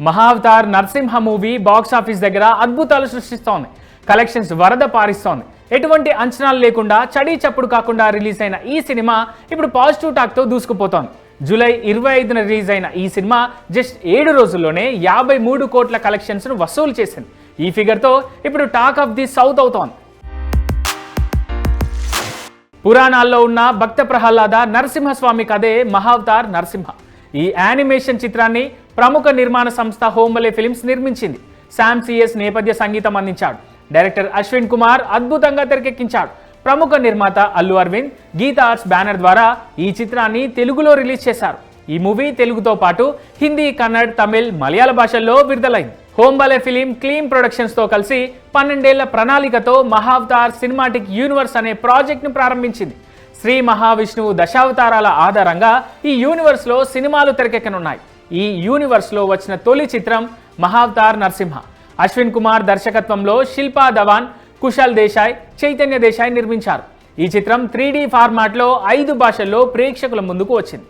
Mahavatar Narasimha movie box office దగ్గర అద్భుతాలు సృష్టిస్తోంది. కలెక్షన్స్ వరద పారిస్తోంది. ఎటువంటి అంచనాలు లేకుండా చడి చప్పుడు కాకుండా రిలీజ్ అయిన ఈ సినిమా ఇప్పుడు పాజిటివ్ టాక్తో దూసుకుపోతోంది. జూలై ఇరవై ఐదున రిలీజ్ అయిన ఈ సినిమా జస్ట్ ఏడు రోజుల్లోనే యాభై మూడు కోట్ల కలెక్షన్స్ను వసూలు చేసింది. ఈ ఫిగర్తో ఇప్పుడు టాక్ ఆఫ్ ది సౌత్ అవుతోంది. పురాణాల్లో ఉన్న భక్త ప్రహ్లాద నరసింహస్వామి కథే మహావతార్ నరసింహ. ఈ యానిమేషన్ చిత్రాన్ని ప్రముఖ నిర్మాణ సంస్థ హోంబలే ఫిలిమ్స్ నిర్మించింది. శామ్ సిఎస్ నేపథ్య సంగీతం అందించాడు. డైరెక్టర్ అశ్విన్ కుమార్ అద్భుతంగా తెరకెక్కించాడు. ప్రముఖ నిర్మాత అల్లు అరవింద్ గీతా ఆర్ట్స్ బ్యానర్ ద్వారా ఈ చిత్రాన్ని తెలుగులో రిలీజ్ చేశారు. ఈ మూవీ తెలుగుతో పాటు హిందీ కన్నడ తమిళ్ మలయాళ భాషల్లో విడుదలైంది. హోంబలే ఫిలిం క్లీన్ ప్రొడక్షన్స్తో కలిసి పన్నెండేళ్ళ ప్రణాళికతో మహావతార్ సినిమాటిక్ యూనివర్స్ అనే ప్రాజెక్ట్ను ప్రారంభించింది. శ్రీ మహావిష్ణువు దశావతారాల ఆధారంగా ఈ యూనివర్స్లో సినిమాలు తెరకెక్కనున్నాయి. ఈ యూనివర్స్లో వచ్చిన తొలి చిత్రం మహావతార్ నరసింహ. అశ్విన్ కుమార్ దర్శకత్వంలో శిల్పా ధవాన్ కుశల్ దేశాయ్ చైతన్య దేశాయ్ నిర్మించారు. ఈ చిత్రం త్రీ ఫార్మాట్లో ఐదు భాషల్లో ప్రేక్షకుల ముందుకు వచ్చింది.